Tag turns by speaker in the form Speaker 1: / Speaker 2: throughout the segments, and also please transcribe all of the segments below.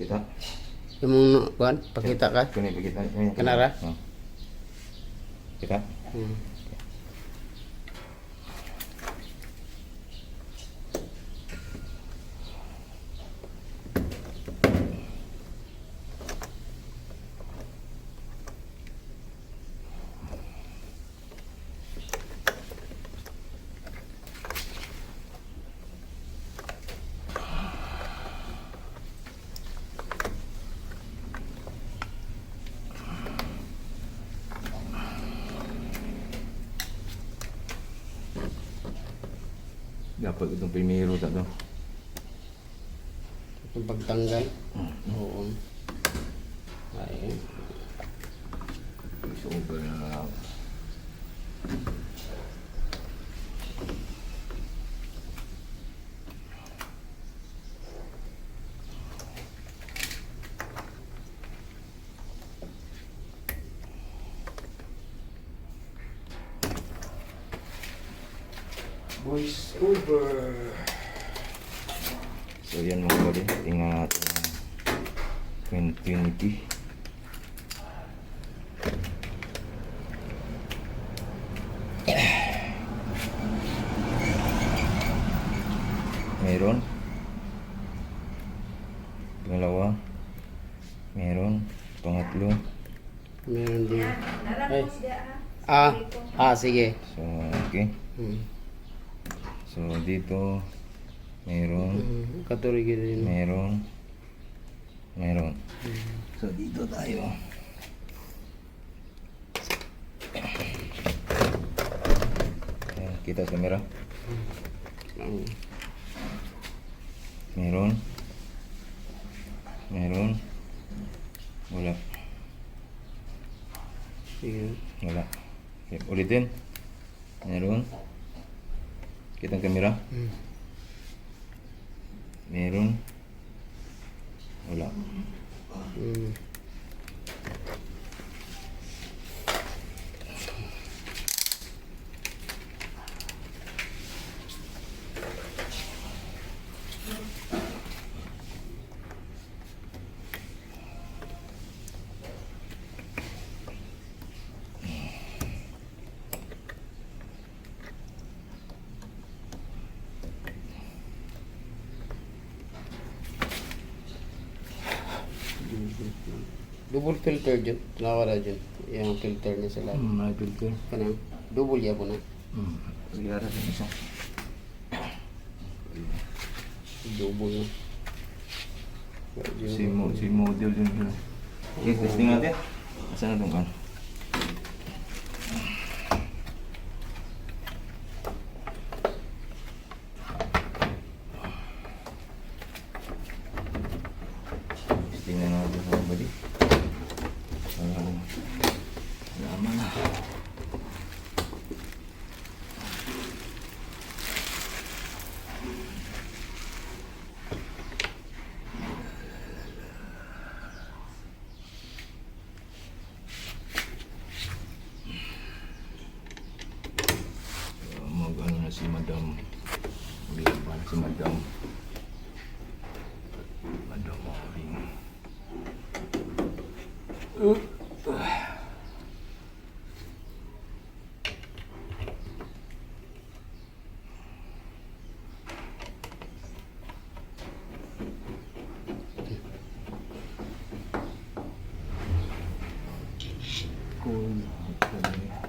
Speaker 1: Kita.
Speaker 2: Yung mga pakita ka.
Speaker 1: Kani pakita.
Speaker 2: Kanara?
Speaker 1: Oh. Kita.
Speaker 2: Hmm.
Speaker 1: Dapat itong primero tak tu.
Speaker 2: Yung pagtanggal. Oo. Ay.
Speaker 1: Sober na lang.
Speaker 2: Voice over.
Speaker 1: So yan mga buddy, tingnan natin ang 2020. Meron. Pangalawa. Meron. Pangatlo.
Speaker 2: Meron din. Ay. Ah, ah, sige.
Speaker 1: So, okay.
Speaker 2: Hmm.
Speaker 1: So, dito, meron.
Speaker 2: Hmm. Katuloy kita din.
Speaker 1: Meron. Meron. So, dito tayo. Ayan, kita sa camera.
Speaker 2: Hmm.
Speaker 1: Meron. Meron. Wala. Wala. Okay, ulitin. Meron. Kita ang camera.
Speaker 2: Hmm.
Speaker 1: Meron. Wala.
Speaker 2: Hmm. Double filter dyan. Nakawala dyan. Yung filter niya lahat.
Speaker 1: Hmm, may filter.
Speaker 2: Kanang double ya po na.
Speaker 1: Hmm. Sigara sa isa.
Speaker 2: Double na.
Speaker 1: Si, mo, si model din sila. Okay, testing natin. Saan na itong kan? Testing na natin mga buddy. Uh, Laman na. Uh, mag-ano na si Madam. Mag-laban na si Madam. Madam Maureen. Cool. Okay.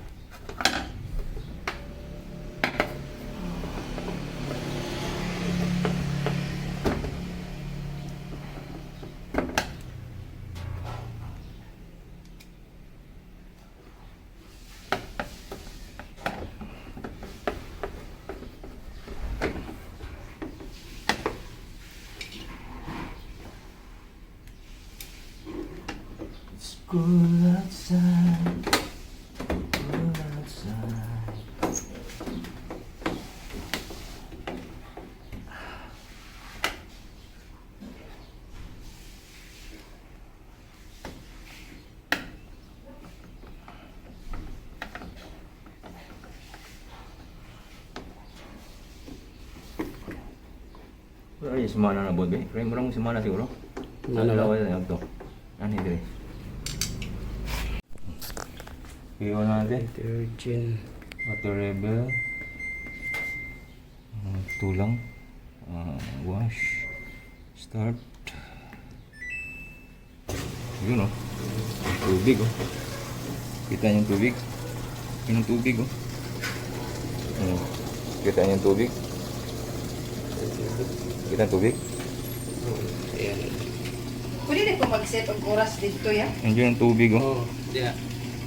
Speaker 1: It's cool outside. Cool outside. Wala yung semana na bod, be. Kaya murang semana siguro.
Speaker 2: Ano lang?
Speaker 1: yan ito. Ano ito Iwan natin.
Speaker 2: Detergent.
Speaker 1: Water rebel. Uh, tulang. Uh, wash. Start. Yun oh. Tubig oh. Kita niyo yung tubig? Yun ang tubig oh. Hmm. Kita niyo yung tubig? Kita ang tubig?
Speaker 2: Ayan.
Speaker 3: Pwede na ko mag-set ang oras dito ya?
Speaker 1: Andiyan ang tubig oh.
Speaker 2: Oh, diya.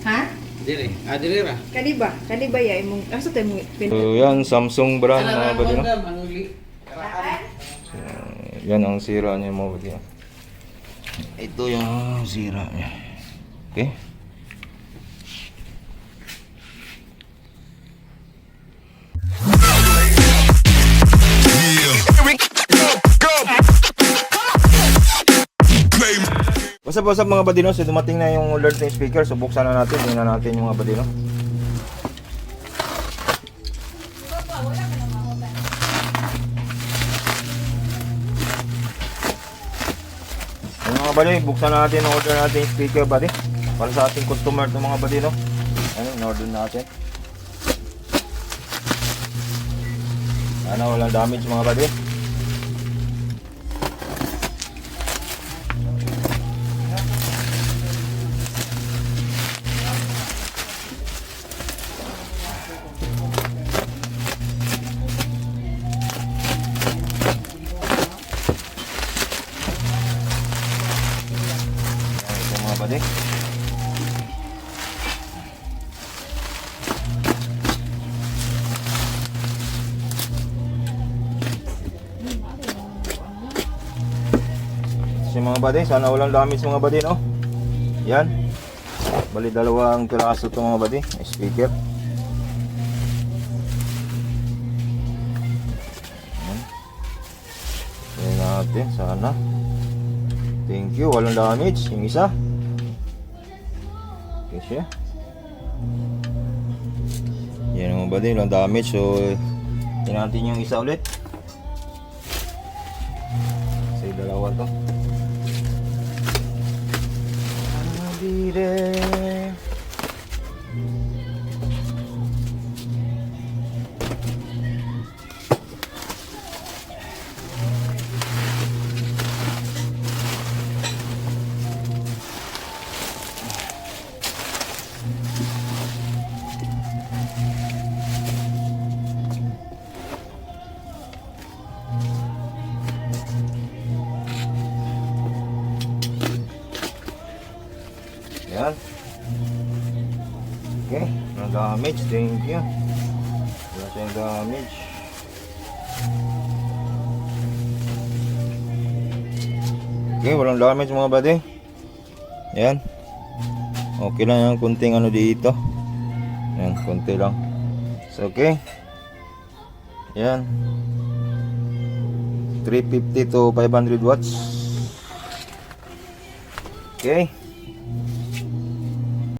Speaker 3: Ha?
Speaker 2: Dire. Ah, dire ra.
Speaker 3: Kaniba? Kaniba ya imong asa tayo mo
Speaker 1: So yan, Samsung brand mga badino.
Speaker 2: Manuli.
Speaker 1: Uh, yan ang sira niya mga badino. Ito yung sira niya. Okay? What's up, what's mga badino? So dumating na yung alert ng speaker. So buksan na natin. Tingnan natin yung mga badino. Yung mga buddy, buksan na natin ang order natin yung speaker buddy. Para sa ating customer ng mga buddy no. Ano, in-order natin. Sana walang damage mga buddy. Si mga buddy, sana walang damage mga buddy, no? Yan. Bali dalawang piraso to mga may speaker. Yan. Yan natin, sana. Thank you, walang damage. Yung isa. Okay siya. Yan mga buddy, walang damage. So, tingnan natin yung isa ulit. Sa dalawa to. Dire. Yan. Okay, no damage. Thank you. Wala siyang damage. Okay, walang damage mga buddy. Yan. Okay lang yung kunting ano dito. Yan, kunti lang. So, okay. Yan. 350 to 500 watts. Okay.